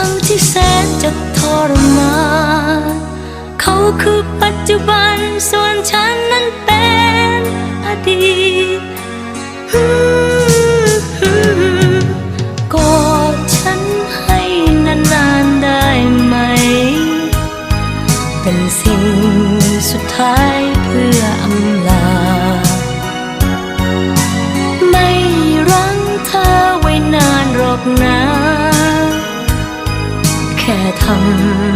ทั้งที่แสนจะทรมานเขาคือปัจจุบันส่วนฉันนั้นเป็นอดีต แ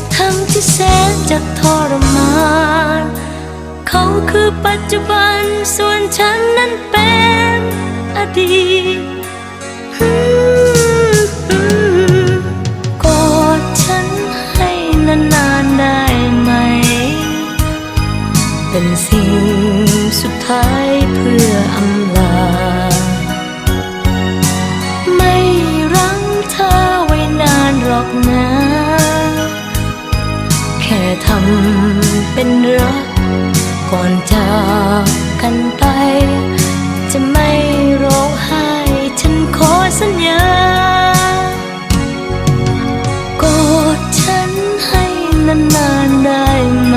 ทั้งที่แสนจะทรมาน เขาคือปัจจุบันส่วนฉันนั้นเป็นอดีตกอดฉันให้นานๆได้ไหม เป็นสิ่งสุดท้ายเพื่ออำลา ก่อนจากกันไป จะไม่ร้องไห้ ฉันขอสัญญากอดฉันให้นานๆได้ไหม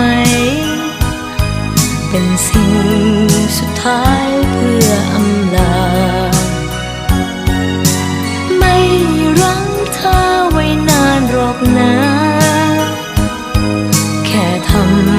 เป็นสิ่งสุดท้ายเพื่ออำลา ไม่รังเธอไว้นานหรอกนะ แค่ทำ